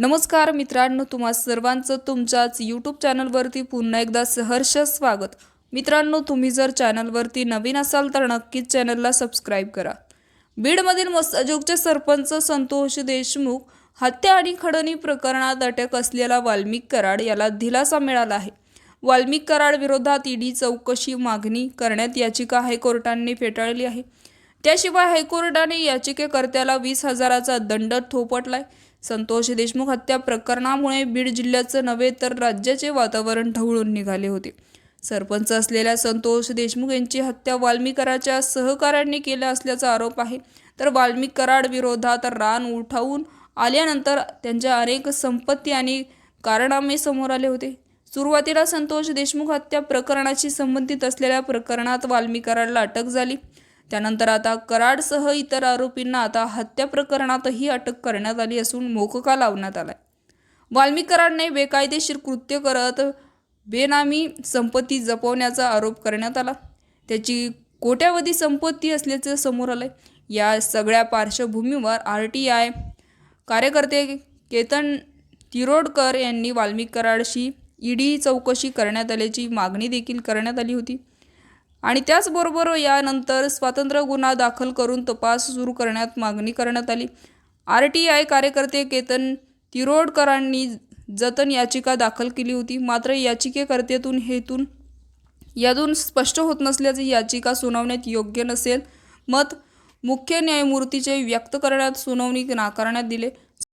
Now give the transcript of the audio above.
नमस्कार मित्रांनो तुम्हा सर्वांचं तुमच्याच यूट्यूब चॅनलवरती पुन्हा एकदा सहर्ष स्वागत. मित्रांनो तुम्ही जर चॅनलवरती नवीन असाल तर नक्कीच चॅनलला सबस्क्राईब करा. बीडमधील मस्साजोगचे सरपंच संतोष देशमुख हत्या आणि खडणी प्रकरणात अटक असलेला वाल्मिक कराड याला दिलासा मिळाला आहे. वाल्मिक कराड विरोधात ईडी चौकशी मागणी करण्यात याचिका हायकोर्टाने फेटाळली आहे. त्याशिवाय हायकोर्टाने याचिकेकर्त्याला वीस हजाराचा दंड थोपटलाय. संतोष देशमुख हत्या प्रकरणामुळे बीड जिल्ह्याचं नव्हे तर राज्याचे वातावरण ढवळून निघाले होते. सरपंच असलेल्या संतोष देशमुख यांची हत्या वाल्मिकराच्या सहकाऱ्यांनी केल्या असल्याचा आरोप आहे. तर वाल्मिक कराड विरोधात रान उठावून आल्यानंतर त्यांच्या अनेक संपत्ती आणि कारणामे समोर आले होते. सुरुवातीला संतोष देशमुख हत्या प्रकरणाशी संबंधित असलेल्या प्रकरणात वाल्मिकराडला अटक झाली. त्यानंतर आता कराडसह इतर आरोपींना आता हत्या प्रकरणातही अटक करण्यात आली असून मोकका लावण्यात आलाय. वाल्मी कराडने बेकायदेशीर कृत्य करत बेनामी संपत्ती जपवण्याचा आरोप करण्यात आला. त्याची कोट्यावधी संपत्ती असल्याचं समोर आलं या सगळ्या पार्श्वभूमीवर आर टी आय कार्यकर्ते केतन तिरोडकर यांनी वाल्मिक कराडशी ईडी चौकशी करण्यात आल्याची मागणी देखील करण्यात आली होती. आणि त्याचबरोबर यानंतर स्वातंत्र्य गुन्हा दाखल करून तपास सुरू करण्यात मागणी करण्यात आली. आर टी आय कार्यकर्ते केतन तिरोडकरांनी जतन याचिका दाखल केली होती. मात्र याचिकेकर्त्यातून हेतून यातून स्पष्ट होत नसल्याचे याचिका सुनावण्यात योग्य नसेल मत मुख्य न्यायमूर्तीचे व्यक्त करण्यात सुनावणी नाकारण्यात दिले.